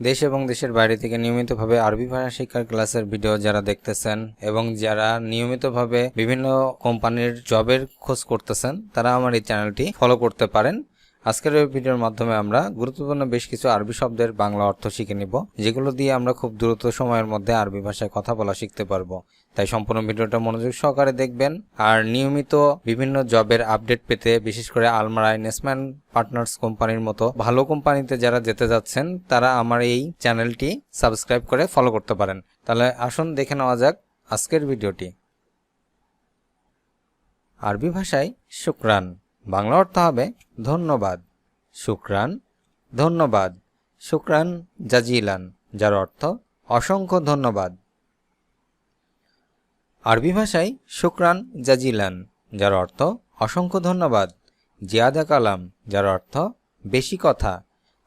দেশ এবং দেশের বাইরে থেকে নিয়মিতভাবে আরবি ভাষা শিক্ষার ক্লাসের ভিডিও যারা দেখতেছেন এবং যারা নিয়মিতভাবে বিভিন্ন কোম্পানির জবের খোঁজ করতেছেন, তারা আমার এই চ্যানেলটি ফলো করতে পারেন। আজকের এই ভিডিওর মাধ্যমে আমরা গুরুত্বপূর্ণ বেশ কিছু আরবি শব্দের বাংলা অর্থ শিখে নিব, যেগুলো দিয়ে আমরা খুব দ্রুত সময়ের মধ্যে আরবি ভাষায় কথা বলা শিখতে পারব। তাই সম্পূর্ণ ভিডিওটা মনোযোগ সহকারে দেখবেন। আর নিয়মিত বিভিন্ন জবের আপডেট পেতে, বিশেষ করে আলমারা ইনভেস্টমেন্ট পার্টনার্স কোম্পানির মতো ভালো কোম্পানিতে যারা যেতে যাচ্ছেন, তারা আমার এই চ্যানেলটি সাবস্ক্রাইব করে ফলো করতে পারেন। তাহলে আসুন দেখে নেওয়া যাক আজকের ভিডিওটি। আরবি ভাষায় শুক্রান। বাংলা অর্থ হবে ধন্যবাদ, শুক্রান ধন্যবাদ, শুক্রান জাজিলান, যার অর্থ অসংখ্য ধন্যবাদ। আরবি ভাষায় শুক্রান জাজিলান, যার অর্থ অসংখ্য ধন্যবাদ। জিয়াদা কালাম, যার অর্থ বেশি কথা।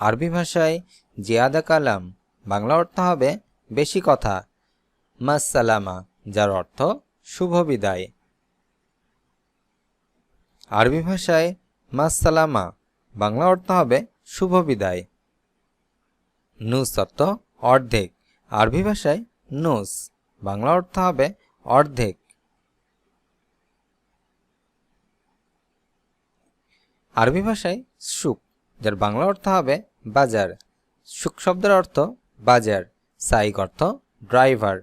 আরবি ভাষায় জিয়াদা কালাম, বাংলা অর্থ হবে বেশি কথা। মাসালামা যার অর্থ শুভ বিদায়। আরবি ভাষায় মাসালামা বাংলা অর্থ হবে শুভ বিদায় নুস অর্থ অর্ধেক, আরবি ভাষায় নুস বাংলা অর্থ হবে অর্ধেক আরবি ভাষায় সুক যার বাংলা অর্থ হবে বাজার সুক শব্দের অর্থ বাজার সাইক অর্থ ড্রাইভার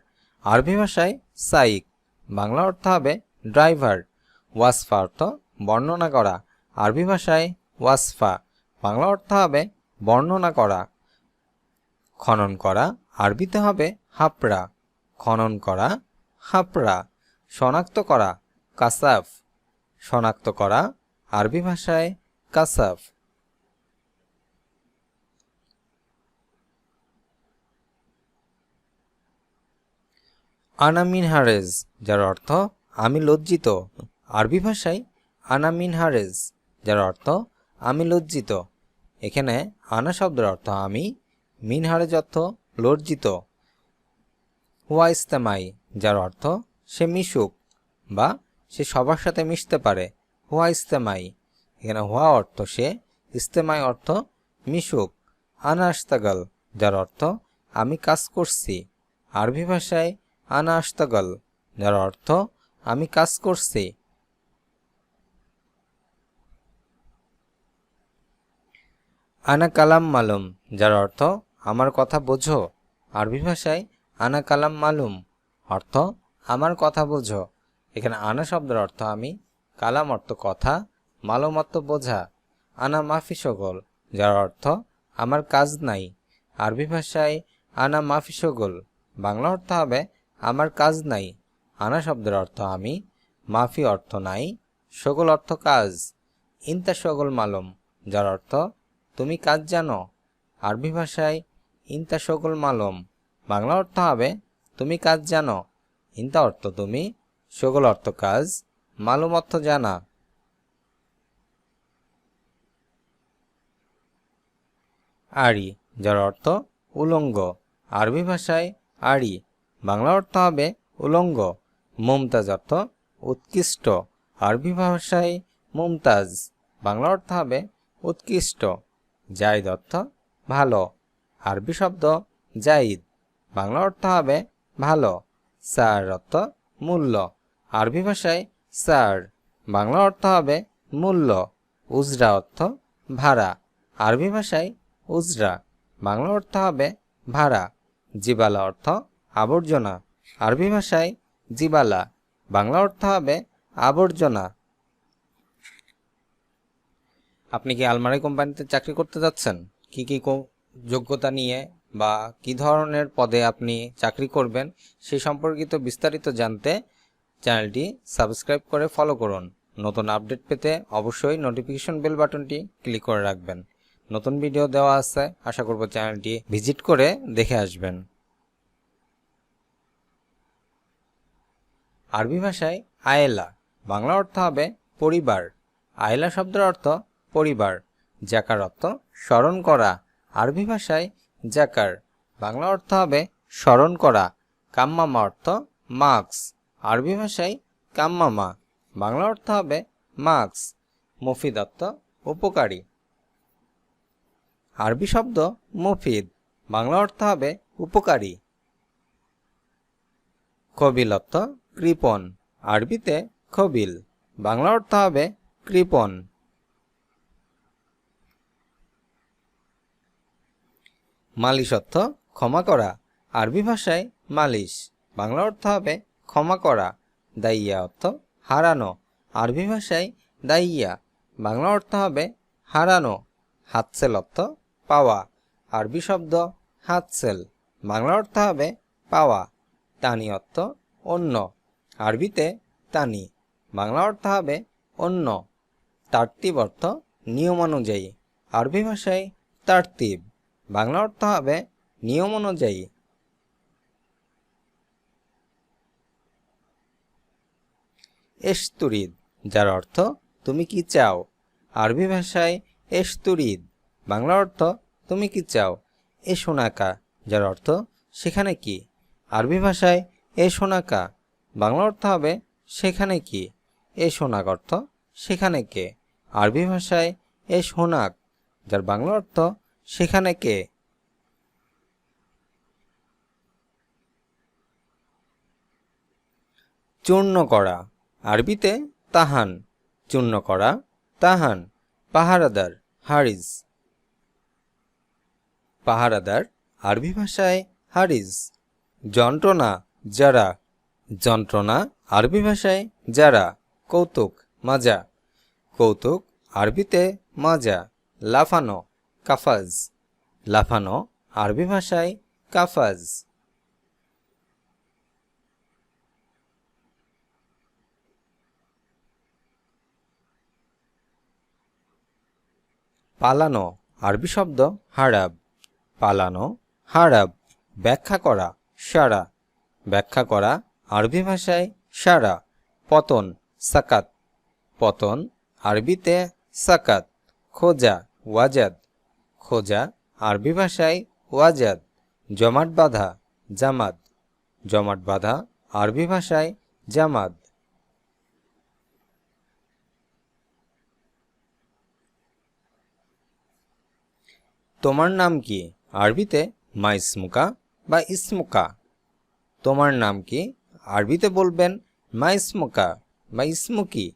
আরবি ভাষায় সাইক বাংলা অর্থ হবে ড্রাইভার ওয়াসফা অর্থ বর্ণনা করা। আরবি ভাষায় ওয়াসফা, বাংলা অর্থ হবে বর্ণনা করা। খনন করা, আরবিতে হবে হাপড়া। খনন করা, হাপড়া। শনাক্ত করা, কাসাফ। শনাক্ত করা, আরবি ভাষায় কাসাফ। আনামিন হারেজ, যার অর্থ, আমি লজ্জিত। আরবি ভাষায় আনামিন হারেজ, যার অর্থ আমি লজ্জিত। এখানে আনা শব্দের অর্থ আমি, মিন হারেজ অর্থ লজ্জিত। হুয়া ইস্তেমাই, যার অর্থ সে মিশুক বা সে সবার সাথে মিশতে পারে। হুয়া ইস্তেমাই, এখানে হুয়া অর্থ সে, ইস্তেমাই অর্থ মিশুক। আনা আস্তাগল যার অর্থ আমি কাজ করছি। আরবি ভাষায় আনা আস্তাগল যার অর্থ আমি কাজ করছি। আনা কালাম মালুম, যার অর্থ, আমার কথা বোঝো। আরবি ভাষায়, আনা কালাম মালুম অর্থ, আমার কথা বোঝো। এখানে আনা শব্দের অর্থ আমি, কালাম অর্থ কথা, মালুম অর্থ বোঝা। আনা মাফি সগল, যার অর্থ, আমার কাজ নাই। আরবি ভাষায়, আনা মাফি সগল বাংলা অর্থ হবে, আমার কাজ নাই। আনা শব্দের অর্থ আমি, মাফি অর্থ নাই। সগল অর্থ কাজ। ইন্তা সগল মালুম, যার অর্থ তুমি কাজ জানো। আরবি ভাষায়, ইন্তা সকল মালম। বাংলা অর্থ হবে, তুমি কাজ জানো। ইন্তা অর্থ তুমি সকল অর্থ কাজ, মালুম অর্থ জানা। আড়ি, যার অর্থ, উলঙ্গ। আরবি ভাষায়, আড়ি। বাংলা অর্থ হবে, উলঙ্গ। মুমতাজ অর্থ, উৎকৃষ্ট। আরবি ভাষায়, মুমতাজ। বাংলা অর্থ হবে, উৎকৃষ্ট। জাইদ অর্থ ভালো। আরবি শব্দ জাইদ বাংলা অর্থ হবে ভালো। সার অর্থ মূল্য। আরবি ভাষায় সার বাংলা অর্থ হবে মূল্য। উজরা অর্থ ভাড়া। আরবি ভাষায় উজরা। বাংলা অর্থ হবে ভাড়া। জিবালা অর্থ আবর্জনা। আরবি ভাষায় জিবালা। বাংলা অর্থ হবে আবর্জনা। আপনি কি আলমারি কোম্পানিতে চাকরি করতে যাচ্ছেন? কি কি যোগ্যতা নিয়ে বা কি ধরনের পদে আপনি চাকরি করবেন সে সম্পর্কিত বিস্তারিত জানতে চ্যানেলটি সাবস্ক্রাইব করে ফলো করুন। নতুন আপডেট পেতে অবশ্যই নোটিফিকেশন বেল বাটনটি ক্লিক করে রাখবেন। নতুন ভিডিও দেওয়া আছে, আশা করব চ্যানেলটি ভিজিট করে দেখে আসবেন। আরবি ভাষায় আয়েলা, বাংলা অর্থ হবে পরিবার। আয়েলা শব্দের অর্থ পরিবার। জাকার অর্থ স্মরণ করা। আরবি ভাষায় জাকার। বাংলা অর্থ হবে স্মরণ করা। কাম্মামা অর্থ মার্কস আরবি ভাষায় কাম্মামা। বাংলা অর্থ হবে মার্কস মফিদ অর্থ উপকারী। আরবি শব্দ মফিদ। বাংলা অর্থ হবে উপকারী। কবিল অর্থ কৃপণ। আরবিতে কবিল। বাংলা অর্থ হবে কৃপণ। মালিশ অর্থ ক্ষমা করা। আরবি ভাষায় মালিশ। বাংলা অর্থ হবে ক্ষমা করা। দাইয়া অর্থ হারানো। আরবি ভাষায় দাইয়া। বাংলা অর্থ হবে হারানো। হাতসেল অর্থ পাওয়া। আরবি শব্দ হাতসেল। বাংলা অর্থ হবে পাওয়া। তানি অর্থ অন্য। আরবিতে তানি। বাংলা অর্থ হবে অন্য। তার্তিব অর্থ নিয়ম অনুযায়ী আরবি ভাষায় তার্তিব। বাংলা অর্থ হবে নিয়ম অনুযায়ী। এস্তুরিদ, যার অর্থ তুমি কি চাও? আরবি ভাষায় এস্তুরিদ, বাংলা অর্থ তুমি কি চাও? এ সোনাকা, যার অর্থ সেখানে কি? আরবি ভাষায় এ সোনাকা, বাংলা অর্থ হবে সেখানে কি? এ সোনাক অর্থ সেখানে কে? আরবি ভাষায় এ সোনাক, যার বাংলা অর্থ সেখানে কে? চূর্ণ করা। আরবিতে তাহান, চূর্ণ করা, তাহান। পাহারাদার, হারিজ। পাহারাদার, আরবি ভাষায় হারিজ। যন্ত্রণা, যারা। যন্ত্রণা, আরবি ভাষায় যারা। কৌতুক, মাজা। কৌতুক, আরবিতে মাজা। লাফানো। কাফাজ। লাফানো, আরবি ভাষায় কাফাজ। পালানো, আরবি শব্দ হারাব। পালানো, হারাব, ব্যাখ্যা করা, সারা। ব্যাখ্যা করা, আরবি ভাষায় সারা। পতন, সাকাত। পতন, আরবিতে সাকাত, খোঁজা, ওয়াজাদ। খোঁজা, আরবি ভাষায় ওয়াজাদ, জমাট বাঁধা, জামাত। জমাট বাঁধা, আরবি ভাষায় জামাত। তোমার নাম কি? আরবিতে মা ইসমুকা বা ইসমুকা। তোমার নাম কি? আরবিতে বলবেন মা ইসমুকা বা ইসমুকি।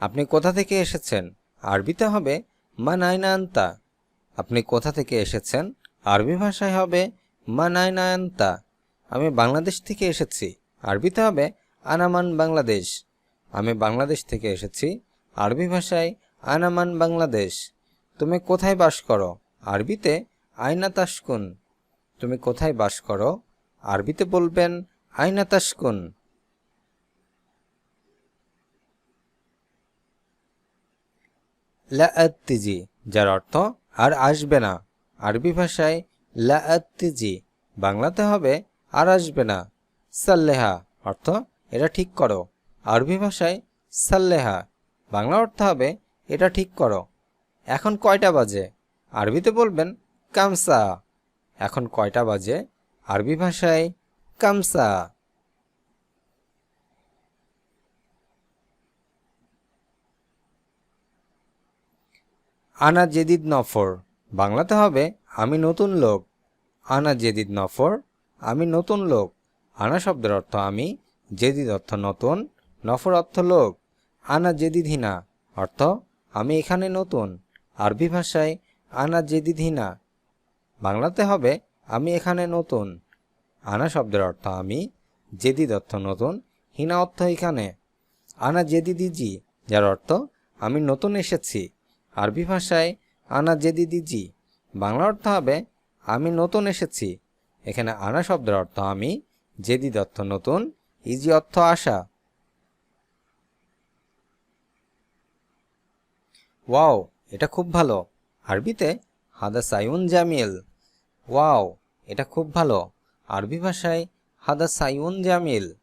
আপনি কোথা থেকে এসেছেন? আরবিতে হবে মা নাইনা আন্তা আপনি কোথা থেকে এসেছেন? আরবি ভাষায় হবে মা নাইনা আন্তা আমি বাংলাদেশ থেকে এসেছি। আরবিতে হবে আনামান বাংলাদেশ। আমি বাংলাদেশ থেকে এসেছি। আরবি ভাষায় আনামান বাংলাদেশ। তুমি কোথায় বাস করো? আরবিতে আয়না তাসকুন তুমি কোথায় বাস করো? আরবিতে বলবেন আয়না তাসকুন লাআত্তিজি যার অর্থ আর আসবে না। আরবি ভাষায় লাআত্তিজি বাংলাতে হবে আর আসবে না। সাল্লেহা, অর্থ এটা ঠিক করো। আরবি ভাষায় সাল্লেহা, বাংলা অর্থ হবে এটা ঠিক করো। এখন কয়টা বাজে? আরবিতে বলবেন কামসা। এখন কয়টা বাজে? আরবি ভাষায় কামসা। আনা জেদিদ নফর। বাংলাতে হবে, আমি নতুন লোক। আনা জেদিদ নফর, আমি নতুন লোক। আনা শব্দের অর্থ আমি, জেদিদ অর্থ নতুন, নফর অর্থ লোক। আনা জেদিদ হিনা, অর্থ আমি এখানে নতুন। আরবি ভাষায়, আনা জেদিদ হিনা। বাংলাতে হবে, আমি এখানে নতুন। আনা শব্দের অর্থ আমি, জেদিদ অর্থ নতুন, হিনা অর্থ এখানে। আনা জেদিদিজি, যার অর্থ আমি নতুন এসেছি। আরবি ভাষায়, আনা জেদিদিজি বাংলা অর্থ হবে, আমি নতুন এসেছি। এখানে আনা শব্দের অর্থ আমি, জেদিদ অর্থ নতুন, ইজি অর্থ আসা ওয়াও, এটা খুব ভালো। আরবিতে, হাদা সাইউন জামিল। ওয়াও, এটা খুব ভালো। আরবি ভাষায়, হাদা সাইউন জামিল।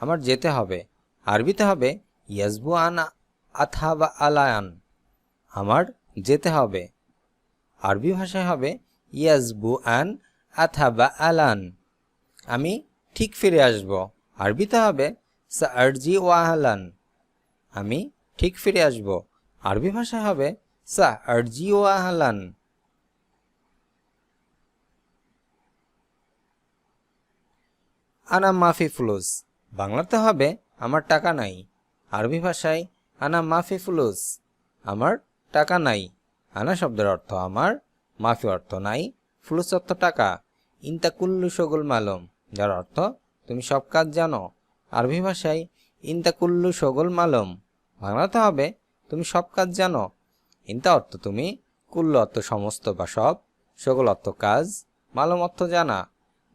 আমার যেতে হবে। আরবিতে হবে, ইয়াজবু আনা আথাবা আলায়ান। আমার যেতে হবে। আরবি ভাষায় হবে ইয়াজবু আন আথাবা আলান। আমি ঠিক ফিরে আসব। আরবিতে হবে সার্জি ওয়াহালান আমি ঠিক ফিরে আসব। আরবি ভাষায় হবে সা আরজি ওয়াহলান আনা মাফি ফুলুস। বাংলাতে হবে, আমার টাকা নাই। আরবি ভাষায়, আনা মাফি ফুলুস। আমার টাকা নাই। আনা শব্দের অর্থ আমার, মাফি অর্থ নাই। ফুলুস অর্থ টাকা। ইনতা কুল্লু সগুল মালুম। যার অর্থ, তুমি সব কাজ জানো। আরবি ভাষায়, ইনতা কুল্লু সগুল মালুম। বাংলাতে হবে, তুমি সব কাজ জানো। ইন্তা অর্থ তুমি, কুল্লু অর্থ সমস্ত বা সব, সগল অর্থ কাজ, মালুম অর্থ জানা,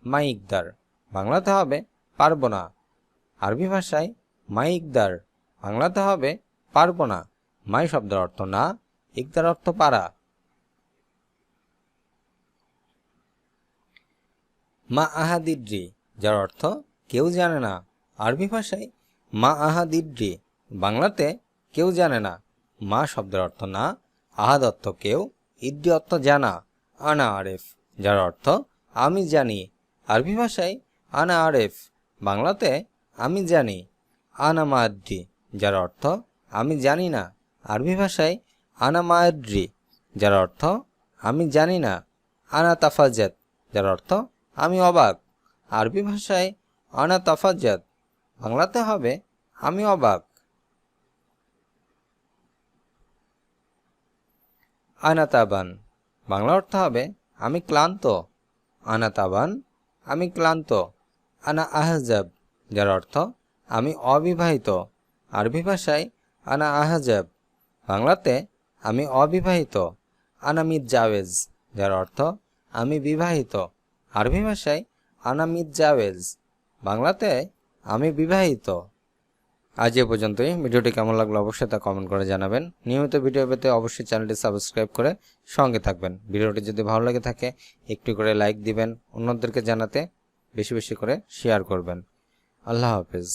মাইকদার। বাংলাতে হবে, পারব না। আরবি ভাষায় মাই ইকদার বাংলাতে হবে, পারব না। মাই শব্দের অর্থ না ইকদার অর্থ পারা মা আহাদিদ্রি, যার অর্থ কেউ জানে না। আরবি ভাষায় মা আহাদিদ্রি, বাংলাতে কেউ জানে না। মা শব্দের অর্থ না, আহাদ অর্থ কেউ, ইদ্রি অর্থ জানা, আনা আরেফ, যার অর্থ আমি জানি। আরবি ভাষায় আনা আরেফ, বাংলাতে আমি জানি। আনা মাদ্রি যার অর্থ আমি জানি না। আরবি ভাষায় আনা মাদ্রি যার অর্থ, আমি জানি না। আনা তাফাজাত যার অর্থ, আমি অবাক। আরবি ভাষায় আনা তাফাজাত বাংলাতে হবে, আমি অবাক। আনাতাবান, বাংলা অর্থ হবে, আমি ক্লান্ত। আনাতাবান, আমি ক্লান্ত। আনা আহজাব যার অর্থ, আমি অবিবাহিত। আরবি ভাষায় আনা আহজাব বাংলাতে আমি অবিবাহিত। আনামিদ জাওয়েজ, যার অর্থ, আমি বিবাহিত। আরবি ভাষায়, আনামিদ জাওয়েজ। বাংলাতে, আমি বিবাহিত। আজ এ পর্যন্তই। ভিডিওটি কেমন লাগল অবশ্যই তা কমেন্ট করে জানাবেন। নিয়মিত ভিডিও পেতে অবশ্যই চ্যানেলটি সাবস্ক্রাইব করে সঙ্গে থাকবেন। ভিডিওটি যদি ভালো লেগে থাকে, একটু করে লাইক দিবেন, অন্যদেরকে জানাতে বেশি বেশি করে শেয়ার করবেন। আল্লাহ হাফেজ।